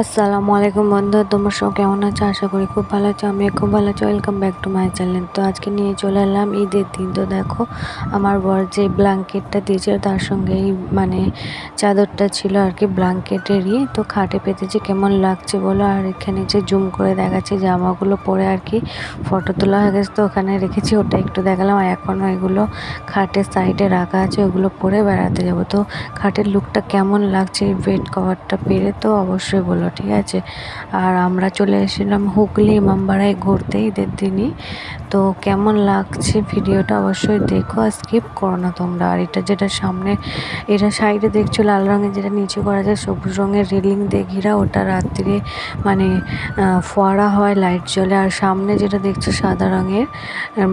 আসসালামু আলাইকুম বন্ধু, তোমরা সব কেমন আছো? আশা করি খুব ভালো আছো আমি খুব ভালো আছি। Welcome back to my channel তো আজকে নিয়ে চলে এলাম ঈদের দিন। তো দেখো, আমার বর যে ব্ল্যাঙ্কেটটা দিয়েছিল, তার সঙ্গে এই মানে চাদরটা ছিল আর কি, ব্ল্যাঙ্কেটেরই। তো খাটে পেতেছি কেমন লাগছে বলো? আর এখানে যে জুম করে দেখাচ্ছে জামাগুলো পরে আর কি, ফটো তোলা হয়ে গেছে। তো ওখানে রেখেছি, ওটা একটু দেখালাম। আর এখনও এগুলো খাটের সাইডে রাখা আছে, ওগুলো পরে বেড়াতে যাব। তো খাটের লুকটা কেমন লাগছে এই বেড কভারটা পেরে তো অবশ্যই বলো। ঠিক আছে? আর আমরা চলে এসেছিলাম হুগলি ইমামবাড়ায় ঘুরতে ঈদের দিনই। তো কেমন লাগছে ভিডিওটা অবশ্যই দেখো আর স্কিপ করো না তোমরা। আর এটা যেটা সামনে, এটা সাইডে দেখছ, লাল রঙের যেটা নিচে করা যায় সবুজ রঙের রেলিং দিয়ে ঘিরা, ওটা রাত্রিরে মানে ফোয়ারা হয় লাইট জ্বলে। আর সামনে যেটা দেখছ, সাদা রঙের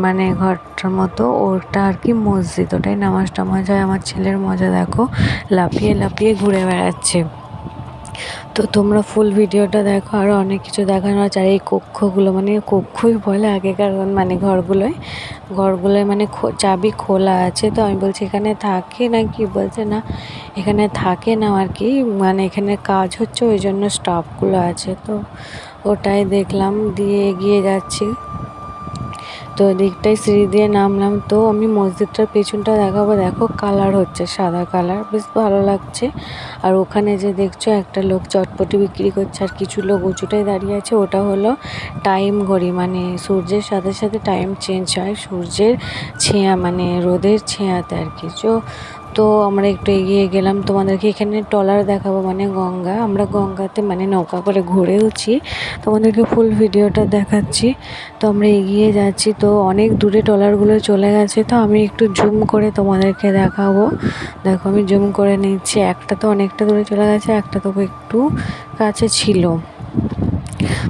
মানে ঘরটার মতো, ওটা আর কি মসজিদ। ওটাই নামাজ টামাজ হয়। আমার ছেলের মজা, দেখো। লাফিয়ে লাফিয়ে ঘুরে বেড়াচ্ছে। তো তোমরা ফুল ভিডিওটা দেখো আরও অনেক কিছু দেখানো আছে। আর এই কক্ষগুলো মানে কক্ষই বলে আগেকার মানে ঘরগুলোয়। ঘরগুলোয় মানে চাবি খোলা আছে। তো আমি বলছি, এখানে থাকে না কি? বলছে, না, এখানে থাকে না আর কি। মানে এখানে কাজ হচ্ছে, ওই জন্য স্টাফগুলো আছে। তো ওটাই দেখলাম, দিয়ে এগিয়ে যাচ্ছি। তো দিকটাই সিঁড়ি দিয়ে নামলাম। তো আমি মসজিদটার পেছনটা দেখাবো। দেখো কালার হচ্ছে, সাদা কালার। বেশ ভালো লাগছে। আর ওখানে যে দেখছ একটা লোক চটপটি বিক্রি করছে আর কিছু লোক উঁচুটাই দাঁড়িয়ে আছে। ওটা হলো টাইম ঘড়ি। মানে সূর্যের সাথে সাথে টাইম চেঞ্জ হয়। সূর্যের ছেঁয়া মানে রোদের ছেঁয়াতে আর কি। তো আমরা একটু এগিয়ে গেলাম। তোমাদেরকে এখানে ট্রলার দেখাবো মানে গঙ্গা। আমরা গঙ্গাতে মানে নৌকা করে ঘুরেওছি তোমাদেরকে ফুল ভিডিওটা দেখাচ্ছি। তো আমরা এগিয়ে যাচ্ছি। তো অনেক দূরে ট্রলারগুলো চলে গেছে। তো আমি একটু জুম করে তোমাদেরকে দেখাবো। দেখো, আমি জুম করে নিচ্ছি। একটা তো অনেকটা দূরে চলে গেছে, একটা তো একটু কাছে ছিল।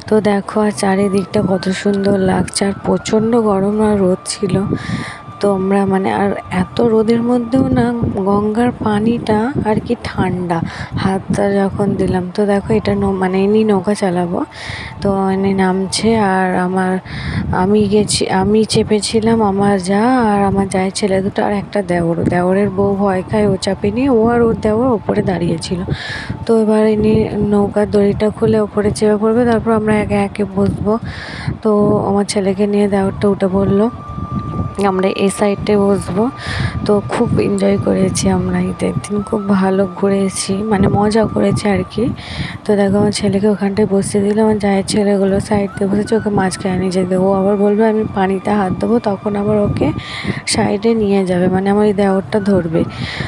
তো দেখো, আর চারিদিকটা কত সুন্দর লাগছে। আর প্রচণ্ড গরম আর রোদ ছিল। তো আমরা মানে আর এত রোদের মধ্যেও না গঙ্গার পানিটা আর কি ঠান্ডা। হাতটা যখন দিলাম, তো দেখো এটা মানে ইনি নৌকা চালাবো। তো ইনি নামছে আর আমার আমি গেছি আমি চেপেছিলাম আমার যা আর আমার যায় ছেলে দুটো আর একটা দেওর। দেওরের বউ ভয় খায়, ও চাপেনি ও আর ওর দেওর ওপরে দাঁড়িয়েছিল। তো এবার ইনি নৌকার দড়িটা খুলে ওপরে চেপে পড়বে, তারপর আমরা একে একে বসবো। তো আমার ছেলেকে নিয়ে দেওরটা উঠে পড়ল আমরা এ সাইডে বসবো। তো খুব এনজয় করেছি আমরা ঈদের দিন। খুব ভালো ঘুরেছি মানে মজা করেছি আর কি তো দেখো, আমার ছেলেকে ওখানটায় বসিয়ে দিলাম আমার জায়ের ছেলেগুলো সাইড দিয়ে বসেছে, ওকে মাঝখানে নিয়ে যেতে ও আবার বলবে, আমি পানিতে হাত দেবো। তখন আবার ওকে সাইডে নিয়ে যাবে। মানে আমার এই দেওরটা ধরবে।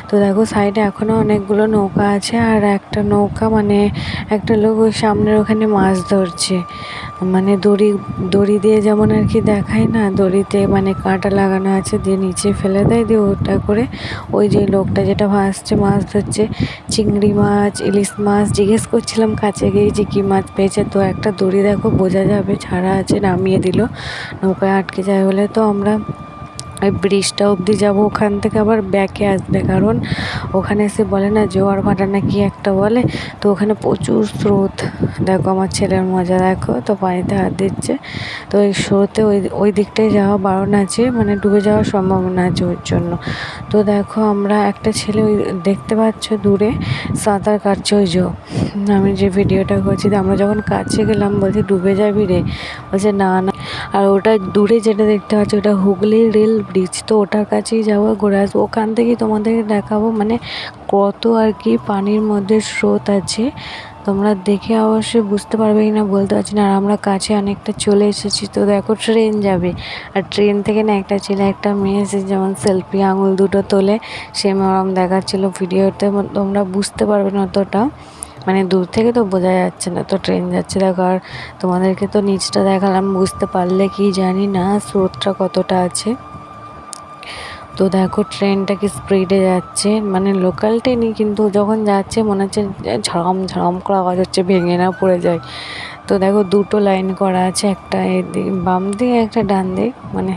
তো দেখো সাইডে এখনও অনেকগুলো নৌকা আছে। আর একটা নৌকা মানে একটা লোক ওই সামনের ওখানে মাছ ধরছে। মানে দড়ি দড়ি দিয়ে যেমন আর কি দেখায় না, দড়িতে মানে কাঁটা লাগানো আছে দিয়ে নিচে ফেলে দেয়, দিয়ে ওটা করে ওই যে লোকটা যেটা ভাসছে, মাছ ধরছে, চিংড়ি মাছ, ইলিশ মাছ, জিজ্ঞেস করছিলাম কাছে গিয়ে যে কী মাছ পেয়েছে, তো একটা দড়ি দেখো বোঝা যাবে, ছাড়া আছে, নামিয়ে দিল, নৌকায় আটকে যায় বলে, তো আমরা ওই ব্রিজটা অবধি যাব, ওখান থেকে আবার ব্যাকে আসবে। কারণ ওখানে এসে বলে না, জোয়ার ভাটা না কি একটা বলে। তো ওখানে প্রচুর স্রোত। দেখো আমার ছেলের মজা, দেখো তো পানিতে হাত দিচ্ছে। তো ওই স্রোতে ওই ওই দিকটায় যাওয়া বারণ আছে মানে ডুবে যাওয়ার সম্ভাবনা আছে ওর জন্য। তো দেখো আমরা একটা ছেলে ওই দেখতে পাচ্ছ দূরে, সাঁতার কাটছে ওই জো আমি যে ভিডিওটা করছি, আমরা যখন কাছে গেলাম, বলছি, ডুবে যাবি রে? বলছে, না না। আর ওটা দূরে যেটা দেখতে পাচ্ছি, ওটা হুগলি রেল ব্রিজ তো ওটার কাছেই যাব, ঘুরে আসব। ওখান থেকেই তোমাদেরকে দেখাবো মানে কত আর কি পানির মধ্যে স্রোত আছে। তোমরা দেখে অবশ্যই বুঝতে পারবে কি না বলতে পারছি না। আর আমরা কাছে অনেকটা চলে এসেছি, তো দেখো ট্রেন যাবে। আর ট্রেন থেকে না একটা ছেলে, একটা মেয়ে এসে যেমন সেলফি আঙুল দুটো তোলে। সে ওরম দেখাচ্ছিলো ভিডিওতে তোমরা বুঝতে পারবে না অতটা। মানে দূর থেকে তো বোঝা যাচ্ছে না, তো ট্রেন যাচ্ছে। দেখো, আর তোমাদেরকে তো নিচটা দেখালাম, বুঝতে পারলে কি জানি না, স্রোতটা কতটা আছে। তো দেখো ট্রেনটা কি স্পিডে যাচ্ছে। মানে লোকাল ট্রেনই কিন্তু যখন যাচ্ছে মনে হচ্ছে ঝড়ম ঝড়ম করে আওয়াজ হচ্ছে, ভেঙে না পড়ে যায়। তো দেখো দুটো লাইন করা আছে, একটা এদিকে বাম দিকে, একটা ডান দিক মানে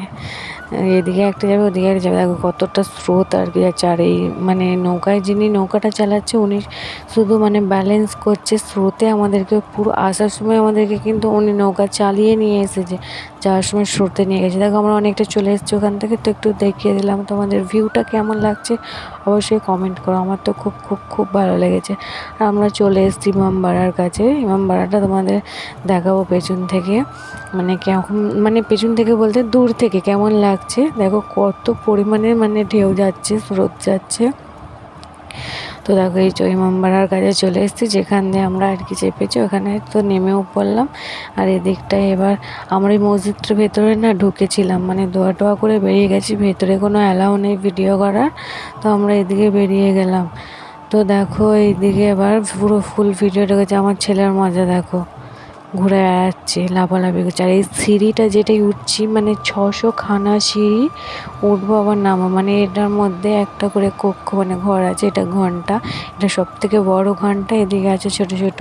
এদিকে একটা যাবে, ওদিকে একটা যাবে। দেখো কতটা স্রোত আর কি যাচ্ছে। আর এই মানে নৌকায় যিনি নৌকাটা চালাচ্ছে, উনি শুধু মানে ব্যালেন্স করছে স্রোতে আমাদেরকে, পুরো আসার সময় আমাদেরকে কিন্তু উনি নৌকা চালিয়ে নিয়ে এসেছে, যাওয়ার সময় স্রোতে নিয়ে গেছে। দেখো আমরা অনেকটা চলে এসেছি ওখান থেকে, তো একটু দেখিয়ে দিলাম তোমাদের ভিউটা কেমন লাগছে। অবশ্যই কমেন্ট করো, আমার তো খুব খুব খুব ভালো লেগেছে। আর আমরা চলে এসেছি ইমামবাড়ার কাছে। ইমামবাড়াটা তোমাদের দেখাবো পেছন থেকে। মানে কেমন মানে পেছন থেকে বলতে দূর থেকে কেমন লাগছে? দেখো কত পরিমাণে মানে ঢেউ যাচ্ছে, স্রোত যাচ্ছে। তো দেখো, এই ইমামবাড়ার কাছে চলে এসেছি, যেখান দিয়ে আমরা আর কি চেপেছি, ওখানে তো নেমেও পড়লাম। আর এদিকটায় এবার আমরা এই মসজিদটার ভেতরে না ঢুকেছিলাম মানে দোয়া টোয়া করে বেরিয়ে গেছি, ভেতরে কোনো অ্যালাউ নেই ভিডিও করার, তো আমরা এদিকে বেরিয়ে গেলাম। তো দেখো, এইদিকে এবার পুরো ফুল ভিডিও ঢুকেছে, আমার ছেলের মজা, দেখো। ঘুরে বেড়াচ্ছে, লাফালাফি করছে। আর এই সিঁড়িটা যেটাই উঠছি মানে ছশো খানা সিঁড়ি, উঠবো আবার নামা মানে এটার মধ্যে একটা করে কক্ষ মানে ঘর আছে, এটা ঘণ্টা। এটা সব থেকে বড় ঘণ্টা, এদিকে আছে ছোট ছোট।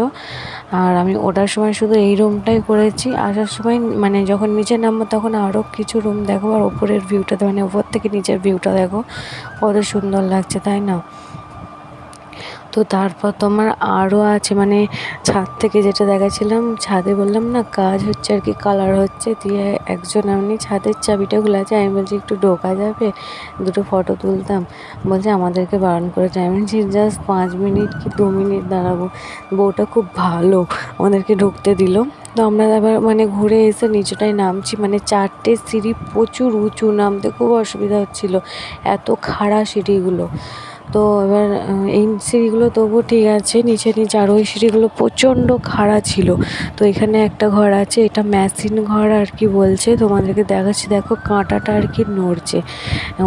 আর আমি ওটার সময় শুধু এই রুমটাই করেছি। আসার সময় মানে যখন নিচে নামবো তখন আরও কিছু রুম দেখো আর ওপরের ভিউটা মানে ওপর থেকে নিচের ভিউটা দেখো কত সুন্দর লাগছে, তাই না? তো তারপর তোমার আরও আছে মানে ছাদ থেকে যেটা দেখাছিলাম ছাদে বললাম না, কাজ হচ্ছে আর কি কালার হচ্ছে, দিয়ে একজন এমনি ছাদের চাবিটা আছে আমি বলছি একটু ঢোকা যাবে, দুটো ফটো তুলতাম, বলছে আমাদেরকে বারণ করেছে, আমি বলছি জাস্ট পাঁচ মিনিট কি দু মিনিট দাঁড়াবো, বউটা খুব ভালো, আমাদেরকে ঢুকতে দিল, তো আমরা এবার মানে ঘুরে এসে নিচেটায় নামছি মানে চারটে সিঁড়ি প্রচুর উঁচু, নামতে খুব অসুবিধা হচ্ছিল, এত খাড়া সিঁড়িগুলো তো এবার এই সিঁড়িগুলো তবুও ঠিক আছে, নিচে নিচে আর ওই সিঁড়িগুলো প্রচণ্ড খাড়া ছিল। তো এখানে একটা ঘর আছে, এটা মেশিন ঘর আর কি বলছে, তোমাদেরকে দেখাচ্ছি। দেখো কাঁটাটা আর কি নড়ছে।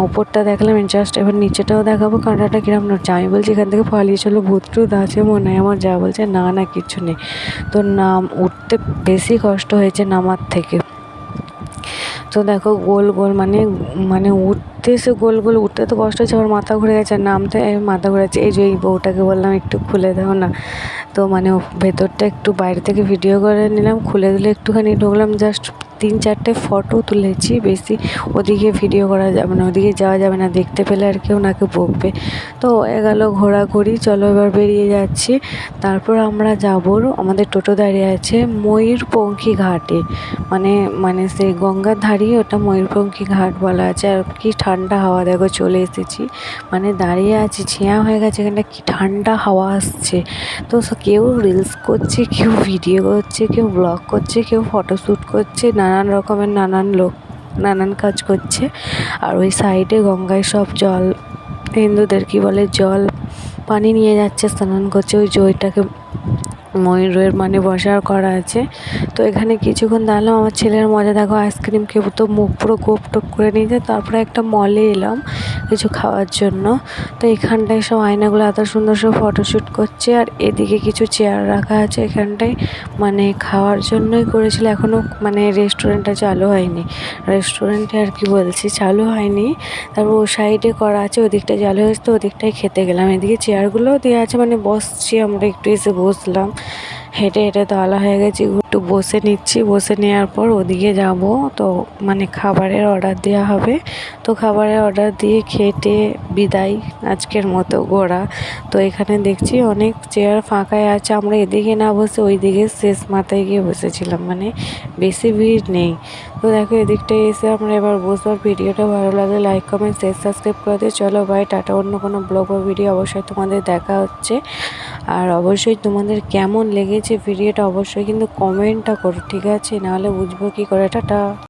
ওপরটা দেখলাম জাস্ট এবার নিচেটাও দেখাবো, কাঁটাটা কিরম নড়ছে। আমি বলছি, এখান থেকে পালিয়ে চলো ভূত টুত আছে মনে হয়, আমার যা বলছে, না না, কিছু নেই। তো নাম, উঠতে বেশি কষ্ট হয়েছে নামার থেকে। তো দেখো গোল গোল মানে মানে উঠতে সে গোল গোল, উঠতে তো কষ্ট হচ্ছে, আমার মাথা ঘুরে গেছে, নামতে মাথা ঘুরে গেছে। এই যে এই বউটাকে বললাম, একটু খুলে দাও না। তো মানে ভেতরটা একটু বাইরে থেকে ভিডিও করে নিলাম, খুলে দিলে একটুখানি ঢুকলাম জাস্ট তিন চারটে ফটো তুলেছি, বেশি ওদিকে ভিডিও করা যাবে না ওদিকে যাওয়া যাবে না, দেখতে পেলে আর কেউ নাকে বকবে। তো হয়ে গেলো ঘোরাঘুরি, চলো এবার বেরিয়ে যাচ্ছি। তারপর আমরা যাব আমাদের টোটো দাঁড়িয়ে আছে ময়ূরপঙ্খী ঘাটে। মানে মানে সেই গঙ্গার ধারেই ওটা ময়ূরপঙ্খী ঘাট বলা আছে। আর কি ঠান্ডা হাওয়া, দেখো চলে এসেছি। মানে দাঁড়িয়ে আছি ছেঁয়া হয়ে গেছে এখানটা কি ঠান্ডা হাওয়া আসছে। তো কেউ রিলস করছে, কেউ ভিডিও করছে, কেউ ব্লগ করছে, কেউ ফটোশ্যুট করছে নানান রকমের নানান লোক, নানান কাজ করছে। আর ওই সাইডে গঙ্গায় সব জল, হিন্দুদের কি বলে জল, পানি নিয়ে যাচ্ছে, স্নান করছে। ওই জয়টাকে ময়ূরের মানে বসার করা আছে। তো এখানে কিছুক্ষণ দাঁড়ালাম, আমার ছেলের মজা, দেখো আইসক্রিম খেয়ে তো মুখ পুরো গোপ টোপ করে নিয়েছে। তারপরে একটা মলে এলাম কিছু খাওয়ার জন্য। তো এখানটায় সব আয়নাগুলো এত সুন্দর সব ফটোশ্যুট করছে আর এদিকে কিছু চেয়ার রাখা আছে। এখানটায় মানে খাওয়ার জন্যই করেছিল এখনও মানে রেস্টুরেন্টটা চালু হয়নি। রেস্টুরেন্টে আর কি বলছি, চালু হয়নি। তারপর ও সাইডে করা আছে ওদিকটা চালু হয়েছে, তো ওদিকটায় খেতে গেলাম। এদিকে চেয়ারগুলোও দেওয়া আছে মানে বসছি আমরা, একটু এসে বসলাম। হেঁটে হেঁটে তালা হয়ে গেছি, একটু বসে নিচ্ছি। বসে নেওয়ার পর ওদিকে যাব। তো মানে খাবারের অর্ডার দেওয়া হবে। তো খাবারের অর্ডার দিয়ে খেটে বিদায় আজকের মতো ঘোরা তো এখানে দেখছি অনেক চেয়ার ফাঁকায় আছে। আমরা এদিকে না বসে ওই দিকে শেষ মাথায় গিয়ে বসেছিলাম। মানে বেশি ভিড় নেই। তো দেখো এদিকটায় এসে আমরা এবার বসবার ভিডিওটা ভালো লাগলে লাইক কমেন্ট শেয়ার সাবস্ক্রাইব করে দিয়ে চলো বাই টাটা। অন্য কোনো ব্লগ বা ভিডিও অবশ্যই তোমাদের দেখা হচ্ছে। আর অবশ্যই তোমাদের কেমন লেগেছে ভিডিওটা অবশ্যই কিন্তু কমেন্টটা করো, ঠিক আছে? নাহলে বুঝব কী করে, টাটা।